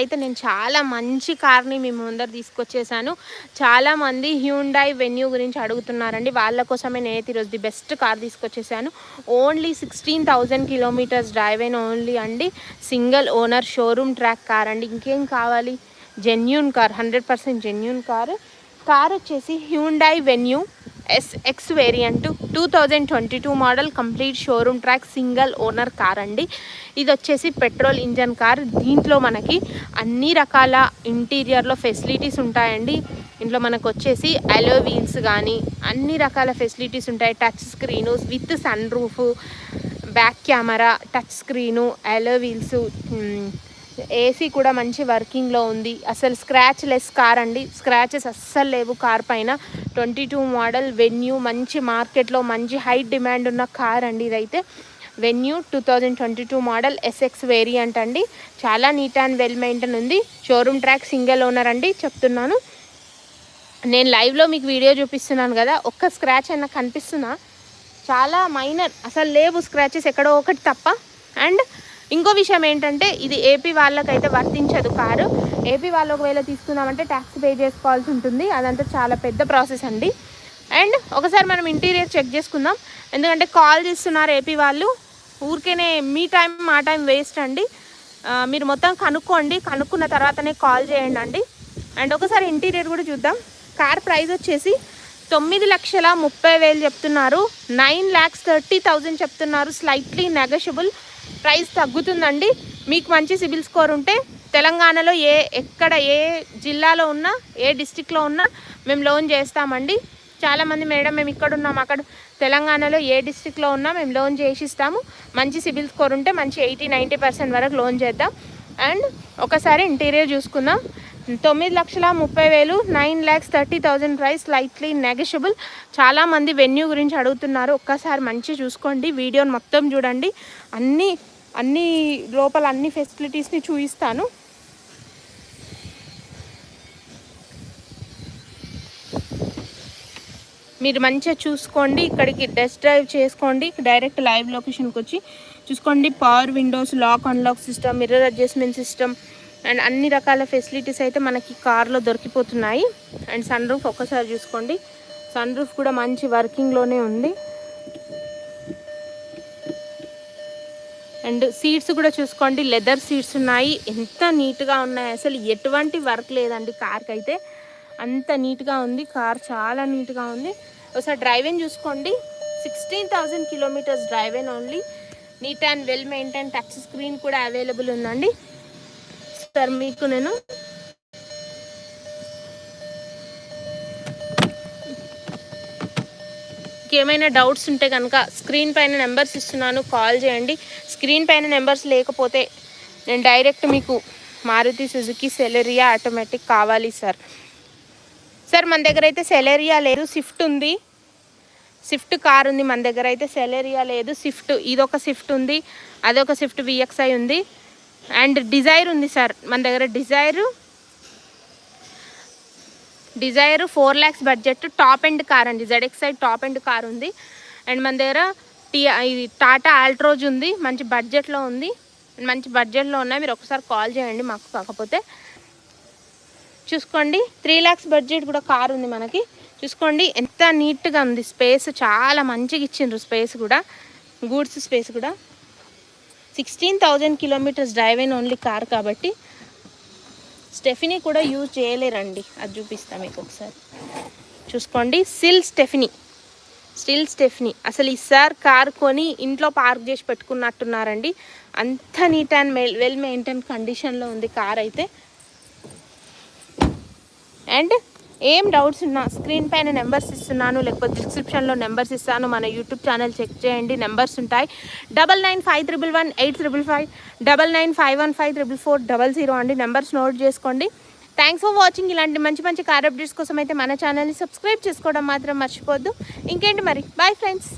అయితే నేను చాలా మంచి కార్ని మీ ముందర తీసుకొచ్చేసాను. చాలామంది హ్యూండాయ్ వెన్యూ గురించి అడుగుతున్నారండి. వాళ్ళ కోసమే నేనైతే ఈరోజు the best car తీసుకొచ్చేసాను. Only sixteen thousand kilometres drive అయిన ఓన్లీ అండి. Single owner showroom track car అండి. ఇంకేం కావాలి? Genuine car hundred percent genuine car. Car వచ్చేసి Hyundai Venue S X variant two thousand twenty two model complete showroom track single owner car అండి. ఇది వచ్చేసి petrol engine car దీంట్లో మనకి అన్ని రకాల ఇంటీరియర్లో ఫెసిలిటీస్ ఉంటాయండి. ఇంట్లో మనకు వచ్చేసి అలో వీల్స్ కానీ అన్ని రకాల ఫెసిలిటీస్ ఉంటాయి. Touch screen with sunroof back camera touch screen alloy wheels AC కూడా మంచి వర్కింగ్లో ఉంది. అసలు స్క్రాచ్ లెస్ కార్ అండి. స్క్రాచెస్ అస్సలు లేవు కార్ పైన. ట్వంటీ టూ మోడల్ వెన్యూ మంచి మార్కెట్లో మంచి హై డిమాండ్ ఉన్న కార్ అండి ఇదైతే. Venue two thousand twenty two model S X variant అండి. చాలా నీట్ అండ్ వెల్ మెయింటైన్ ఉంది. షోరూమ్ ట్రాక్ సింగిల్ ఓనర్ అండి చెప్తున్నాను. నేను లైవ్లో మీకు వీడియో చూపిస్తున్నాను కదా ఒక్క స్క్రాచ్ అయినా కనిపిస్తున్నా చాలా మైనర్. అసలు లేవు స్క్రాచెస్ ఎక్కడో ఒకటి తప్ప. అండ్ ఇంకో విషయం ఏంటంటే ఇది ఏపీ వాళ్ళకైతే వర్తించదు కారు. ఏపీ వాళ్ళు ఒకవేళ తీసుకుందామంటే ట్యాక్స్ పే చేసుకోవాల్సి ఉంటుంది. అదంతా చాలా పెద్ద ప్రాసెస్ అండి. అండ్ ఒకసారి మనం ఇంటీరియర్ చెక్ చేసుకుందాం. ఎందుకంటే కాల్ చేస్తున్నారు ఏపీ వాళ్ళు. ఊరికేనే మీ టైం మా టైం వేస్ట్ అండి. మీరు మొత్తం కనుక్కోండి. కనుక్కున్న తర్వాతనే కాల్ చేయండి అండి. అండ్ ఒకసారి ఇంటీరియర్ కూడా చూద్దాం. కార్ ప్రైస్ వచ్చేసి తొమ్మిది లక్షల ముప్పై వేలు చెప్తున్నారు. నైన్ ల్యాక్స్ థర్టీ థౌజండ్ చెప్తున్నారు. స్లైట్లీ నెగషియబుల్ ప్రైస్ తగ్గుతుందండి. మీకు మంచి సిబిల్ స్కోర్ ఉంటే తెలంగాణలో ఏ ఎక్కడ ఏ జిల్లాలో ఉన్నా ఏ డిస్టిక్లో ఉన్నా మేము లోన్ చేస్తామండి. చాలామంది మేడం మేము ఇక్కడ ఉన్నాం అక్కడ తెలంగాణలో ఏ డిస్టిక్లో ఉన్నా మేము లోన్ చేసి ఇస్తాము మంచి సిబిల్ స్కోర్ ఉంటే మంచి ఎయిటీ నైంటీ పర్సెంట్ వరకు లోన్ చేద్దాం. అండ్ ఒకసారి ఇంటీరియర్ చూసుకుందాం. తొమ్మిది లక్షల ముప్పై వేలు nine lakhs thirty thousand price lightly negotiable చాలామంది వెన్యూ గురించి అడుగుతున్నారు. ఒక్కసారి మంచి చూసుకోండి. వీడియోని మొత్తం చూడండి. అన్నీ అన్ని లోపల అన్ని ఫెసిలిటీస్ని చూపిస్తాను. మీరు మంచిగా చూసుకోండి. ఇక్కడికి టెస్ట్ డ్రైవ్ చేసుకోండి. డైరెక్ట్ లైవ్ లొకేషన్కి వచ్చి చూసుకోండి. Power windows lock unlock system mirror adjustment system and అన్ని రకాల ఫెసిలిటీస్ అయితే మనకి కార్లో దొరికిపోతున్నాయి. అండ్ సన్ రూఫ్ ఒక్కసారి చూసుకోండి. సన్ రూఫ్ కూడా మంచి వర్కింగ్లోనే ఉంది. అండ్ సీట్స్ కూడా చూసుకోండి. లెదర్ సీట్స్ ఉన్నాయి. ఎంత నీట్గా ఉన్నాయి. అసలు ఎటువంటి వర్క్ లేదండి కార్కి అయితే. అంత నీట్గా ఉంది. కార్ చాలా నీట్గా ఉంది. ఒకసారి డ్రైవింగ్ చూసుకోండి. Sixteen thousand kilometers driving only neat and well maintain touch screen కూడా అవైలబుల్ ఉందండి. సార్ మీకు నేను. ఏమైనా డౌట్స్ ఉంటే కనుక స్క్రీన్ పైన నెంబర్స్ ఇస్తున్నాను కాల్ చేయండి. స్క్రీన్ పైన నెంబర్స్ లేకపోతే నేను డైరెక్ట్ మీకు మారుతి సుజుకి సెలరియా ఆటోమేటిక్ కావాలి సార్. సార్ మన దగ్గర అయితే సెలరియా లేదు స్విఫ్ట్ ఉంది. స్విఫ్ట్ కార్ ఉంది మన దగ్గర అయితే సెలరియా లేదు స్విఫ్ట్ ఇదొక స్విఫ్ట్ ఉంది అదొక స్విఫ్ట్ విఎక్స్ఐ ఉంది. అండ్ డిజైర్ ఉంది సార్ మన దగ్గర Dezire. Dezire four lakhs budget top end car అండి జెడ్ఎక్స్ఐ టాప్ అండ్ కార్ ఉంది. అండ్ మన దగ్గర టీ ఇది టాటా ఆల్ట్రోజ్ ఉంది మంచి బడ్జెట్లో ఉంది. మంచి బడ్జెట్లో ఉన్నాయి మీరు ఒకసారి కాల్ చేయండి మాకు కాకపోతే. చూసుకోండి త్రీ ల్యాక్స్ బడ్జెట్ కూడా కార్ ఉంది మనకి. చూసుకోండి ఎంత నీట్గా ఉంది స్పేస్ చాలా మంచిగా ఇచ్చిండ్రు స్పేస్ కూడా. గూడ్స్ స్పేస్ కూడా. సిక్స్టీన్ థౌజండ్ కిలోమీటర్స్ డ్రైవ్ అయిన ఓన్లీ కార్ కాబట్టి స్టెఫినీ కూడా యూజ్ చేయలేరండి. అది చూపిస్తాను మీకు ఒకసారి. చూసుకోండి. Still stepney. Still stepney. అసలు ఈసారి కార్ కొని ఇంట్లో పార్క్ చేసి పెట్టుకున్నట్టున్నారండి. అంత నీట్ అండ్ వెల్ మెయింటైన్ కండిషన్లో ఉంది కార్ అయితే. అండ్ ఏం డౌట్స్ ఉన్నా స్క్రీన్ పైన నెంబర్స్ ఇస్తున్నాను లేకపోతే డిస్క్రిప్షన్లో నెంబర్స్ ఇస్తాను. మన యూట్యూబ్ ఛానల్ చెక్ చేయండి నెంబర్స్ ఉంటాయి. Double nine five triple one eight triple five double nine five one five triple four double zero అండి. నెంబర్స్ నోట్ చేసుకోండి. థ్యాంక్స్ ఫర్ వాచింగ్ ఇలాంటి మంచి మంచి కార్ అప్డేట్స్ కోసం అయితే మన ఛానల్ని సబ్స్క్రైబ్ చేసుకోవడం మాత్రం మర్చిపోద్దు. ఇంకేంటి మరి? Bye friends